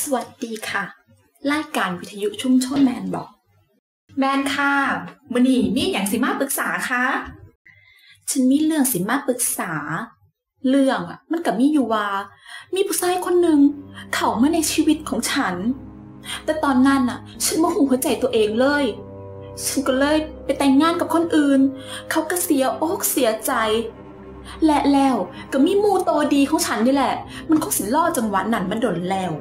สวัสดีค่ะรายการวิทยุชุมชนแมนบอก แมนค่ะมือนี่มีอย่างสิมาปรึกษาคะฉันมีเรื่องสิมาปรึกษา เรื่องอะมันกับมีอยู่ว่า มีผู้ชายคนหนึ่งเข้ามาในชีวิตของฉัน แต่ตอนนั้นน่ะฉันโมโหหัวใจตัวเองเลย ฉันก็เลยไปแต่งงานกับคนอื่น เขาก็เสียอกเสียใจ และแล้วก็มีมูโตดีของฉันนี่แหละ มันคงสิล่อจังหวะนั้นมันดนแล้ว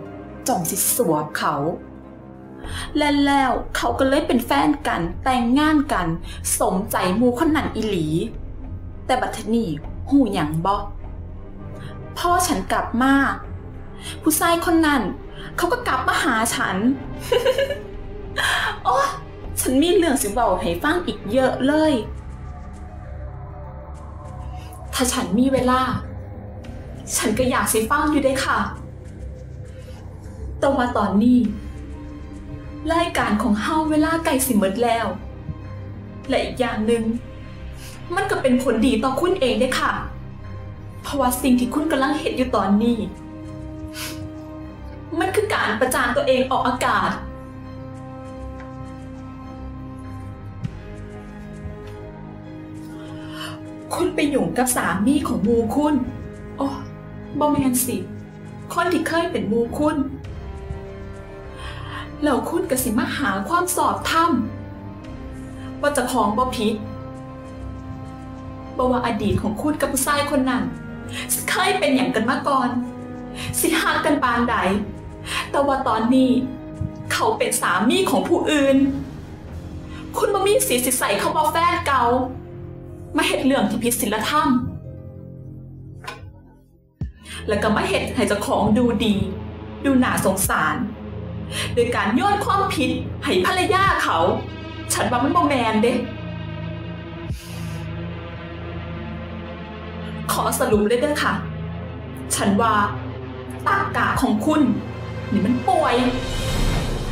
จ่องสิสวบเขา และแล้วเขาก็เลยเป็นแฟนกันแต่งงานกัน สมใจมูคนนันอีหลี แต่บัดนี้หูหยังบอพ่อฉันกลับมาผู้ชายคนนั้นเขาก็กลับมาหาฉัน โอ้ฉันมีเรื่องสิเบาให้ฟังอีกเยอะเลย ถ้าฉันมีเวลา ฉันก็อยากสิฟังอยู่ได้ค่ะ แต่ว่าตอนนี้รายการของเฮาเวลาใกล้สิหมดแล้ว และอีกอย่างหนึ่งมันก็เป็นผลดีต่อคุณเองได้ค่ะ เพราะว่าสิ่งที่คุณกำลังเห็นอยู่ตอนนี้ มันคือการประจานตัวเองออกอากาศ คุณไปหยุ่กับสามีของมูคุณ โอ้บอมแมนสิคนที่เคยเป็นมูคุณ แล้วคุณก็สิมาหาความสอบธรรมว่าจะของบ่ผิดบ่ว่าอดีตของคุณกับผู้ชายคนนั้นสิเคยเป็นอย่างกันมาก่อน สิหักกันปานใด แต่ว่าตอนนี้ เขาเป็นสามีของผู้อื่น คุณมามีสีสิใส่เข้ามาแฟนเก่ามาเห็ดเรื่องที่ผิดศีลธรรม แล้วก็มาเห็ดให้เจ้าของดูดี ดูหน่าสงสาร โดยการโยนความผิดให้ภรรยาเขา ฉันว่ามันโมแมนเด้ขอสรุปเลยเด้อค่ะ ฉันว่าตากาของคุณ นี่มันป่วย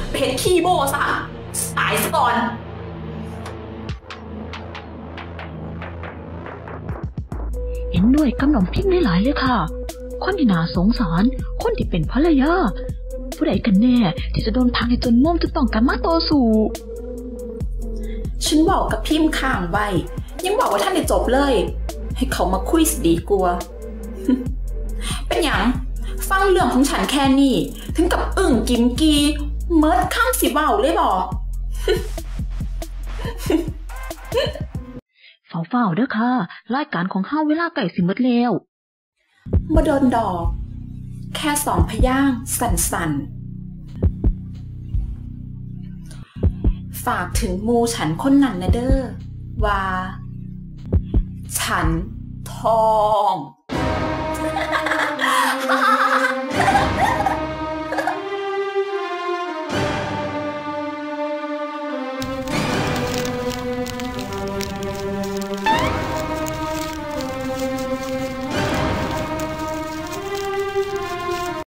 ไปเห็นขี้โบซะตายซะก่อนเห็นด้วยกับน้องพิมพ์หลายๆเลยค่ะ คนที่น่าสงสาร คนที่เป็นภรรยา ผู้ใดกันแน่ ที่จะโดนพังให้จนม่วมจะต้องกลับมาต่อสู้ฉันบอกกับพิมพ์ข้างไว้ ยังบอกว่าท่านได้จบเลย ให้เขามาคุยสิดีกลัวาเป็นหยังฟังเรื่องของฉันแค่นี้ ถึงกับอึ่งกิมกีเมิดข้ามสิเบาเลยบอกเฝ้าๆเด้อค่ะ รายการของเฮาเวลาไก่สิหมดแล้วมาโดนดอก แค่สองพยางสันสั่นๆ ฝากถึงมูฉันคนนั้นนะเด้อว่า ฉันทอง